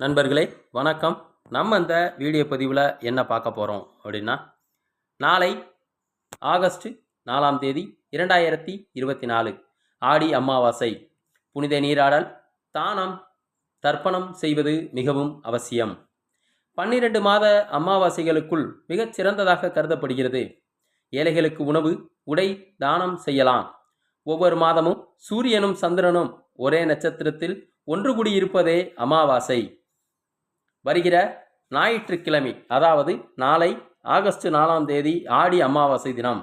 நண்பர்களே வணக்கம். நம்ம இந்த வீடியோ பதிவில் என்ன பார்க்க போகிறோம் அப்படின்னா நாளை ஆகஸ்ட் நாலாம் தேதி இரண்டாயிரத்தி இருபத்தி நாலு ஆடி அமாவாசை. புனித நீராடல் தானம் தர்ப்பணம் செய்வது மிகவும் அவசியம். பன்னிரண்டு மாத அமாவாசைகளுக்குள் மிகச் சிறந்ததாக கருதப்படுகிறது. ஏழைகளுக்கு உணவு உடை தானம் செய்யலாம். ஒவ்வொரு மாதமும் சூரியனும் சந்திரனும் ஒரே நட்சத்திரத்தில் ஒன்று கூடியிருப்பதே அமாவாசை. வருகிற ஞாயிற்றுக்கிழமை அதாவது நாளை ஆகஸ்ட் நாலாம் தேதி ஆடி அமாவாசை தினம்.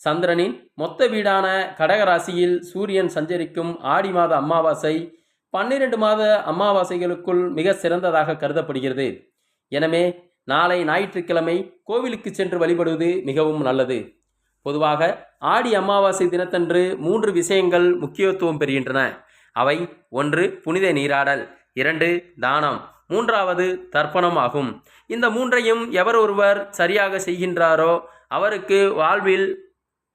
சந்திரனின் மொத்த வீடான கடகராசியில் சூரியன் சஞ்சரிக்கும் ஆடி மாத அமாவாசை பன்னிரண்டு மாத அமாவாசைகளுக்குள் மிக சிறந்ததாக கருதப்படுகிறது. எனவே நாளை ஞாயிற்றுக்கிழமை கோவிலுக்கு சென்று வழிபடுவது மிகவும் நல்லது. பொதுவாக ஆடி அமாவாசை தினத்தன்று மூன்று விஷயங்கள் முக்கியத்துவம் பெறுகின்றன. அவை ஒன்று புனித நீராடல் இரண்டு தானம். மூன்றாவது தர்ப்பணம் ஆகும் இந்த மூன்றையும் எவர் ஒருவர் சரியாக செய்கின்றாரோ அவருக்கு வாழ்வில்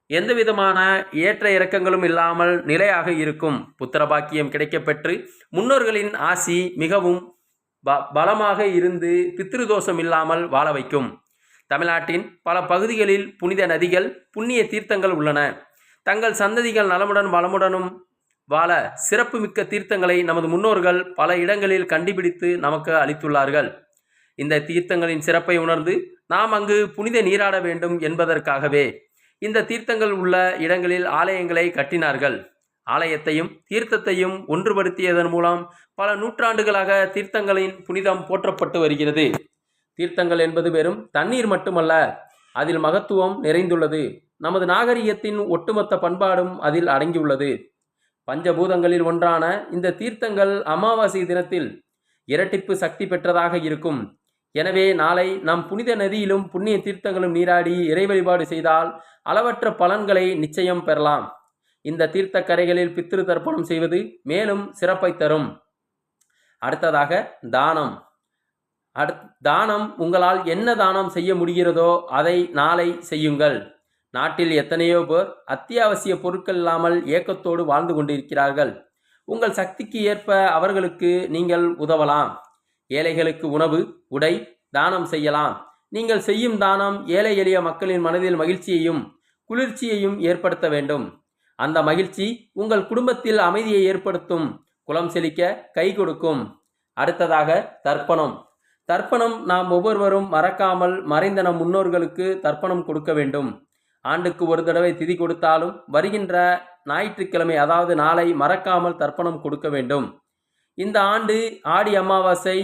எந்தவிதமான ஏற்ற இறக்கங்களும் இல்லாமல் நிலையாக இருக்கும். புத்திரபாக்கியம் கிடைக்கப்பெற்று முன்னோர்களின் ஆசி மிகவும் ப பலமாக இருந்து பித்ருதோஷம் இல்லாமல் வாழ வைக்கும். தமிழ்நாட்டின் பல பகுதிகளில் புனித நதிகள் புண்ணிய தீர்த்தங்கள் உள்ளன. தங்கள் சந்ததிகள் நலமுடன் வளமுடனும் வாழ சிறப்புமிக்க தீர்த்தங்களை நமது முன்னோர்கள் பல இடங்களில் கண்டுபிடித்து நமக்கு அளித்துள்ளார்கள். இந்த தீர்த்தங்களின் சிறப்பை உணர்ந்து நாம் அங்கு புனித நீராட வேண்டும் என்பதற்காகவே இந்த தீர்த்தங்கள் உள்ள இடங்களில் ஆலயங்களை கட்டினார்கள். ஆலயத்தையும் தீர்த்தத்தையும் ஒன்றுபடுத்தியதன் மூலம் பல நூற்றாண்டுகளாக தீர்த்தங்களின் புனிதம் போற்றப்பட்டு வருகிறது. தீர்த்தங்கள் என்பது வெறும் தண்ணீர் மட்டுமல்ல அதில் மகத்துவம் நிறைந்துள்ளது. நமது நாகரிகத்தின் ஒட்டுமொத்த பண்பாடும் அதில் அடங்கியுள்ளது. பஞ்சபூதங்களில் ஒன்றான இந்த தீர்த்தங்கள் அமாவாசை தினத்தில் இரட்டிப்பு சக்தி பெற்றதாக இருக்கும். எனவே நாளை நம் புனித நதியிலும் புண்ணிய தீர்த்தங்களும் நீராடி இறை வழிபாடு செய்தால் அளவற்ற பலன்களை நிச்சயம் பெறலாம். இந்த தீர்த்த கரைகளில் பித்திரு தர்ப்பணம் செய்வது மேலும் சிறப்பை தரும். அடுத்ததாக தானம். அடு தானம் உங்களால் என்ன தானம் செய்ய முடிகிறதோ அதை நாளை செய்யுங்கள். நாட்டில் எத்தனையோ பேர் அத்தியாவசிய பொருட்கள் இல்லாமல் ஏக்கத்தோடு வாழ்ந்து கொண்டிருக்கிறார்கள். உங்கள் சக்திக்கு ஏற்ப அவர்களுக்கு நீங்கள் உதவலாம். ஏழைகளுக்கு உணவு உடை தானம் செய்யலாம். நீங்கள் செய்யும் தானம் ஏழை எளிய மக்களின் மனதில் மகிழ்ச்சியையும் குளிர்ச்சியையும் ஏற்படுத்த வேண்டும். அந்த மகிழ்ச்சி உங்கள் குடும்பத்தில் அமைதியை ஏற்படுத்தும் குலம் செழிக்க கை கொடுக்கும். அடுத்ததாக தர்ப்பணம். தர்ப்பணம் நாம் ஒவ்வொருவரும் மறக்காமல் மறைந்த நம் முன்னோர்களுக்கு தர்ப்பணம் கொடுக்க வேண்டும். ஆண்டுக்கு ஒரு தடவை திதி கொடுத்தாலும் வருகின்ற ஞாயிற்றுக்கிழமை அதாவது நாளை மறக்காமல் தர்ப்பணம் கொடுக்க வேண்டும். இந்த ஆண்டு ஆடி அமாவாசை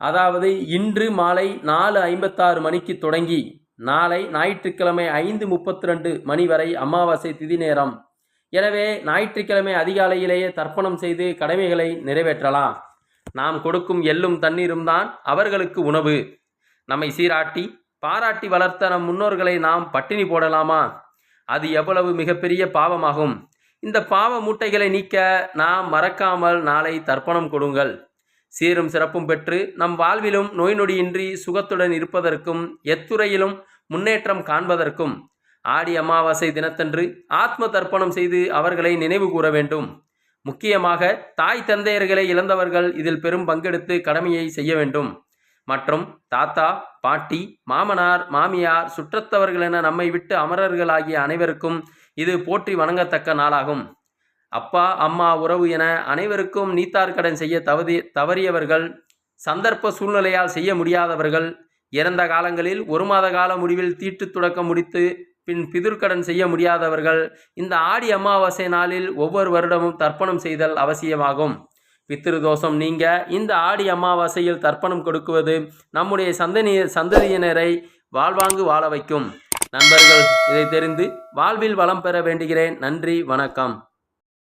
அதாவது இன்று மாலை நாலு ஐம்பத்தாறு மணிக்கு தொடங்கி நாளை ஞாயிற்றுக்கிழமை ஐந்து முப்பத்தி ரெண்டு மணி வரை அமாவாசை திதி நேரம். எனவே ஞாயிற்றுக்கிழமை அதிகாலையிலேயே தர்ப்பணம் செய்து கடமைகளை நிறைவேற்றலாம். நாம் கொடுக்கும் எள்ளும் தண்ணீரும் தான் அவர்களுக்கு உணவு. நம்மை சீராட்டி பாராட்டி வளர்த்த நம் முன்னோர்களை நாம் பட்டினி போடலாமா? அது எவ்வளவு மிகப்பெரிய பாவமாகும். இந்த பாவ மூட்டைகளை நீக்க நாம் மறக்காமல் நாளை தர்ப்பணம் கொடுங்கள். சீரும் சிறப்பும் பெற்று நம் வாழ்விலும் நோய் நொடியின்றி சுகத்துடன் இருப்பதற்கும் எத்துறையிலும் முன்னேற்றம் காண்பதற்கும் ஆடி அமாவாசை தினத்தன்று ஆத்ம தர்ப்பணம் செய்து அவர்களை நினைவு கூற வேண்டும். முக்கியமாக தாய் தந்தையர்களை இழந்தவர்கள் இதில் பெரும் பங்கெடுத்து கடமையை செய்ய வேண்டும். மற்றும் தாத்தா பாட்டி மாமனார் மாமியார் சுற்றத்தவர்கள் என நம்மை விட்டு அமரர்கள் ஆகிய அனைவருக்கும் இது போற்றி வணங்கத்தக்க நாளாகும். அப்பா அம்மா உறவு என அனைவருக்கும் நீத்தார் கடன் செய்ய தவறி தவறியவர்கள் சந்தர்ப்ப சூழ்நிலையால் செய்ய முடியாதவர்கள் இறந்த காலங்களில் ஒரு மாத கால முடிவில் தீட்டு துடக்கம் முடித்து பின் பிதிர்கடன் செய்ய முடியாதவர்கள் இந்த ஆடி அமாவாசை நாளில் ஒவ்வொரு வருடமும் தர்ப்பணம் செய்தல் அவசியமாகும். பித்திரு தோஷம் நீங்க இந்த ஆடி அமாவாசையில் தர்ப்பணம் கொடுக்குவது நம்முடைய சந்தனி சந்ததியினரை வாழ்வாங்கு வாழ வைக்கும். நண்பர்கள் இதை தெரிந்து வாழ்வில் வளம் பெற வேண்டுகிறேன். நன்றி வணக்கம்.